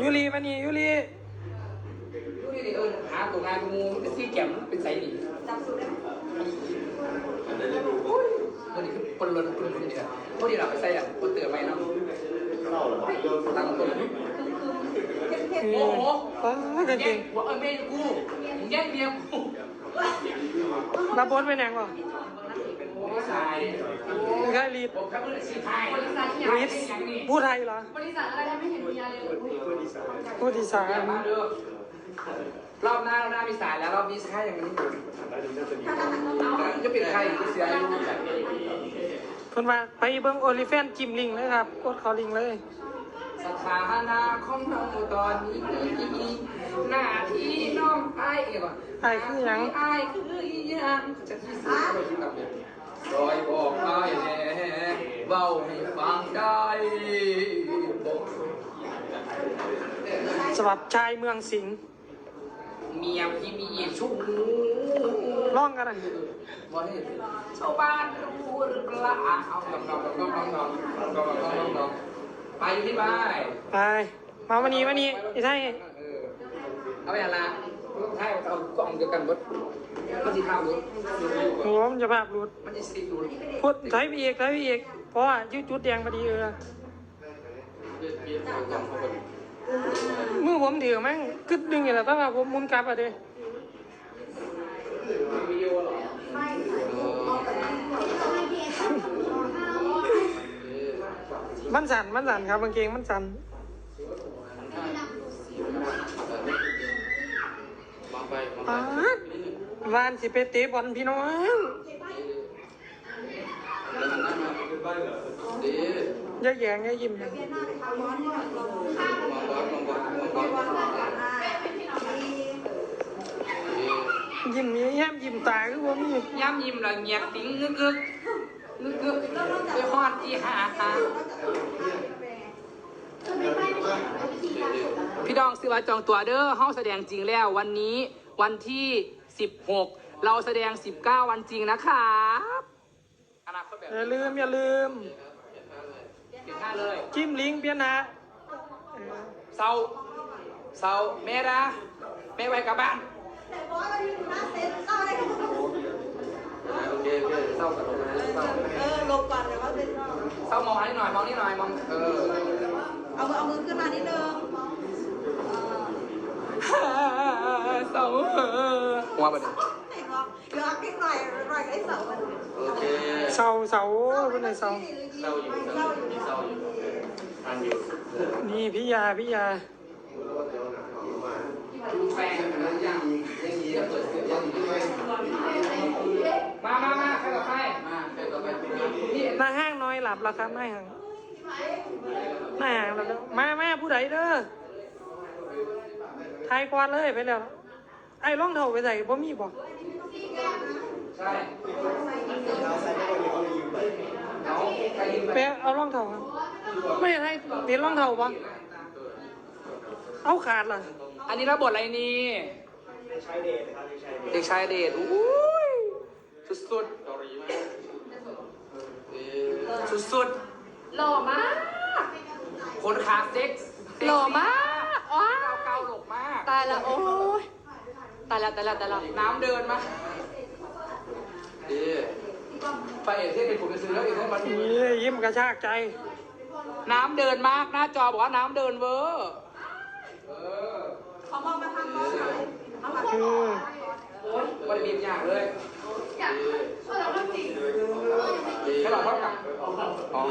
ยูรีมานี่ยูรีดูดิเออหาตัวงานกูมูมันซีแก้มเป็นไซนี่จำสูตรได้ไหมวันนี้คือปนลนปนลนเนี่ยพวกนี้เราไปใส่อะปนเตือไปเนาะตั้งต้นเข้มเอๆอป้ากางเกแย่งงหัวเออเมย์กูมึงแย่งเมียกูรับบทเป็นหยังก่อน ไม่ใช่เป็นใครลีดผมแค่เพื่อนสีไทยลีดผู้ไทยเหรอ บริษัทอะไรทำให้เห็นเมียเลยอุ๊ยผู้ที่สามอย่ามาเด้อรอบหน้ารอบหน้ามีสายแล้วรอบนี้ใช่ยังไม่ได้จะเป็นใครจะเสียอายุเพิ่นว่าไปเบิ่งโอลิแฟนจิมลิงเลยครับกดเขาลิงเลยสถานะของเราตอนนี้หน้าที่น้องไอ้เอ๋ก่อนไอ้คือหยังไอ้คืออีหยังจะที่สุดเรา คิดกับเนี่ยรอยบอกไอ้แน่เบาให้ฟังได้บอกสำหรับชายเมืองสิงห์เมียพี่มีชู้ร้องกันนะบอกให้ชาวบ้านรู้หรือเปล่าเอาลองลองลองลองลองลองลองลองลองไปอยู่ที่บ้านไป มาวันนี้วันนี้ไอ้ไทยเออเอาไปอะไร ใช่เอากล่องเดียวกันหมดมันจะข้าวหมดโหมันจะภาพรุดมันจะสีดูพูดไทยไปอีกไทยไปอีกเพราะว่ายืดจุดแดงพอดีเออมือผมถือแม่งกึดดึงอย่างไรตั้งแต่ผมหมุนกลับอะเด้วิดีโอหรอมันสั่นมันสั่นครับกางเกงมันสั่น มาไปปาดวานสิไปเตะบอลพี่น้อง อย่าแยงอย่ายิ้มนะเวียนหน้าเลยค่ะร้อนนี่ค่ะร้อนร้อนร้อนร้อนอ่ายิ้มแย้มยิ้มตาคือว่ามีย้ำยิ้มละเงียบติ้งงึกงึกงึกงึกไปฮอดที่หาหาพี่ดองซื้อว่าจองตัวเด้อห้องแสดงจริงแล้ววันนี้ วันที่ 16 เราแสดง 19 วันจริงนะครับอนาคตแบบอย่าลืมอย่าลืมเปลี่ยนท่าเลย จิ้มลิงก์เปียนะเออเศร้าเศร้าแม่นะแม่ไว้กลับบ้านแต่บอสวันนี้หน้าเซ็ตเข้าได้โอเคโอเคเศร้ากับลงนะเศร้าเออลงก่อนเดี๋ยวว่าเป็นเศร้ามองนิดหน่อยมองนิดหน่อยมองเออเอามือเอามือขึ้นมานิดนึง เศร้าหัวไปดิเห็นว่าเดี๋ยวอักกิ้งหน่อยหน่อยไอ้เสามันโอเคเสาเสาเป็นไงเสาเศร้าอยู่เศร้าอยู่เศร้าอยู่ทันอยู่นี่พี่ยาพี่ยาดูแฟนกันนะยังยังยีเปิดเสียงยังมามามาใครต่อไปมาใครต่อไปพี่หน้าห้างน้อยหลับแล้วครับหน้าห้างหน้าห้างหลับแล้วมาแม่ผู้ใดเด้อทายกวาดเลยไปแล้ว ไอ้ร่องเท่าไปใส่บ่มีบ่ใช่เอาใครยืมไปไปเอาร่องเท่าครับ ไม่ให้เห็นร่องเท่าปะเอาขาดล่ะอันนี้รับบทอะไรนี่เด็กชายเดชครับเด็กชายเดชอุ้ยสุดๆเกาหลีมากสุดหล่อมากๆคนขาเซ็กซ์หล่อมากว้า เกาเกาหลกมาก ตายแล้วโอ้ย ตายแล้วตายแล้วตายแล้วน้ำเดินมาดีไปเอกเทศเป็นผมจะซื้อแล้วเอกเทศมันนี่ยิ้มกระชากใจ น้ำเดินมากหน้าจอบอกว่าน้ำเดินเวอร์เออขอมองมาทางกล้องหน่อยเอามาคือไมันมีบอย่างเลยแค่หลอดเท่ากับอ๋อ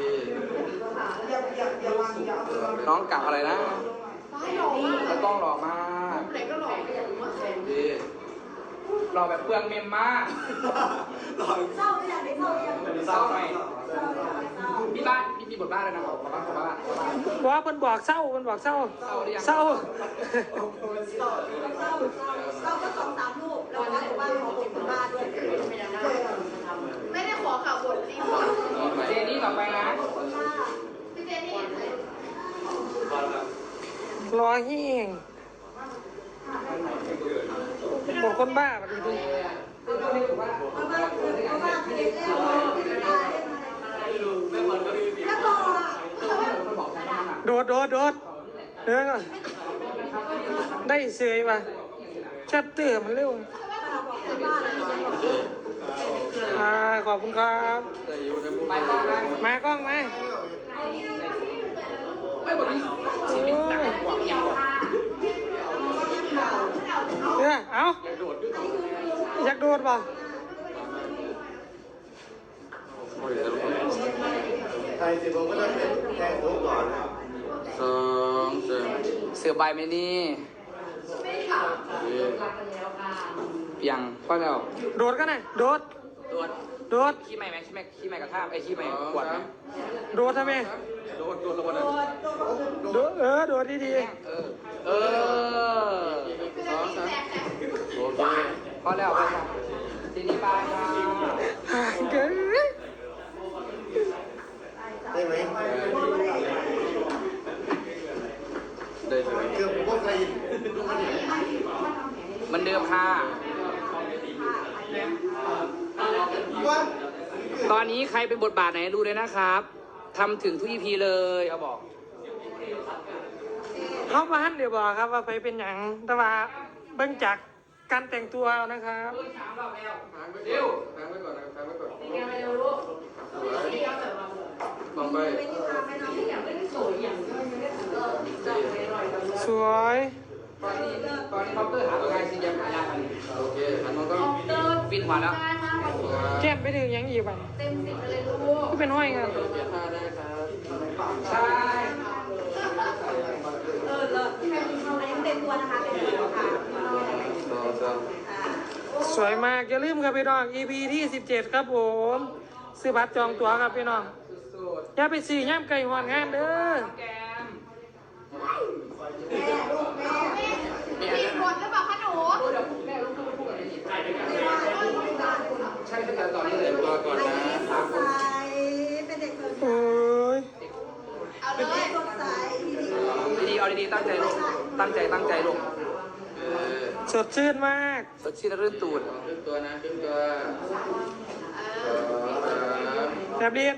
น้องกับอะไรนะแล้วกล้องหล่อมาก ไหนก็หล่อก็อยากรู้ว่าใคร หล่อแบบเปลืองเมมมากเศร้าหรือยังได้เศร้าหรือยังเศร้าหน่อยเศร้าเศร้าเศร้ามีบ้านมีมีบทบ้านเลยนะบอกบ้านบอกบ้านบอกบ้านบอกว่าเพิ่นบอกเศร้าเพิ่นบอกเศร้าเศร้าหรือยังเศร้าเศร้าเศร้าเศร้าก็สองสามรูปแล้วก็อยู่บ้านของผมบ้านด้วย ไม่ได้ขอข่าวบทจริงเจนี่ต่อไปนะ พี่เจนี่ รอเฮี เป็นบทคนบ้าแบบนี้โดดโดดโดดเดี๋อได้เสยมาแชปเตอร์มันเร็วขอบคุณครับมากล้องไหมไอก ชีวิตหนักกว่าอย่างกว่าเออเอาอยากโดดป่ะไทยสิบผมก็ต้องเป็นแทงหูก่อนสองสามเสือใบไหมนี่สี่เปียงก็แล้วโดดกันนะโดดโดดโดดขี้ใหม่ไหมขี้ใหม่ขี้ใหม่กระทาไอ้ขี้ใหม่ขวดไหมโดดทำไมโดนโดนระวังนะโดดเออโดดดีเออเออ สองสามโอเค พอแล้วพอแล้วทีนี้บายบายๆห่างเกินได้ไหมได้ใช่ไหมคือผมก็เคยเหมันเดิมค่ะว่าตอนนี้ใครเป็นบทบาทไหนรู้เลยนะครับทำถึงทุก EP เลยเอาบอกเขาบ้านเดี๋ยวบอกครับว่าไปเป็นอย่างแต่ว่าเบิ่งจาก การแต่งตัวนะครับค้างไว้ก่อนค้างไว้ก่อนนะครับค้างไว้ก่อนสวยมองไปสวยตอนนี้ตอนนี้คอปเตอร์หาตัวงานซีเรียมหายากอันนี้โอเคหันมองก็ฟินหัวแล้วแก้มไปถึงหยังอีกบ้างเต็มสิบเลยลูกก็เป็นห้อยกัน เปลี่ยนท่าได้ครับ ใช่ เออเลิศอันนี้เต็มตัวนะคะเต็มตัวค่ะ สองสาม อ่า สวยมาก อย่าลืมครับพี่น้อง EP ที่ 17 ครับผมซื้อบัตรจองตั๋วครับพี่น้อง อย่าไปซื้อย่ำไก่หอนงานเด้อๆแกมแม่ลูกแม่ผิดหรือเปล่าคะหนูใช่ตั้งแต่ตอนนี้เลยตัวก่อนนะเป็นเด็กสดใสเอาเลยสดใสดีเอาดีๆตั้งใจลูกตั้งใจตั้งใจลูกเออ สดชื่นมาก สดชื่นและรื่นตูดขึ้นตัวนะขึ้นตัวสองสามแบบเรียน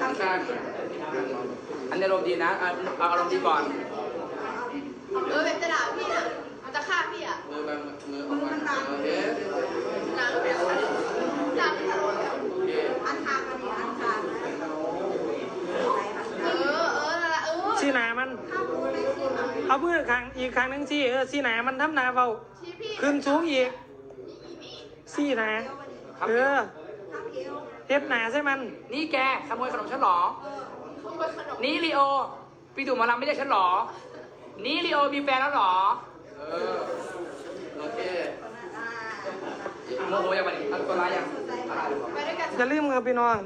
ข้างๆอันนี้อารมณ์ดีนะเอาเอาอารมณ์ดีก่อนเออแบบจะด่าพี่น่ะมันจะฆ่าพี่อะมือบังมือออกมาโอเคหนังแบบด่าพี่ทะเลาะแล้วโอเคอันทางอันนี้อันทางเออเออนั่นแหละเออสีหนา เอามือข้างอีกข้างหนึงสิเออสีหนามันทำหนาเบาชี้พี่ขึ้นสูงอีกสีหนาเออข้าวเอวเฮ็ดหนาใช่มันนี่แกขโมยขนมฉันเหรอขโมยขนมนี่ลีโอพี่ตู่หมาลำไม่ได้ฉันเหรอ นี่ลีโอมีแฟนแล้วเหรอเออโอเคอ่าโมโหยังไงตั้งตัวร้ายยังอะไรหรือเปล่าไปด้วยกันอย่าลืมครับพี่น้อง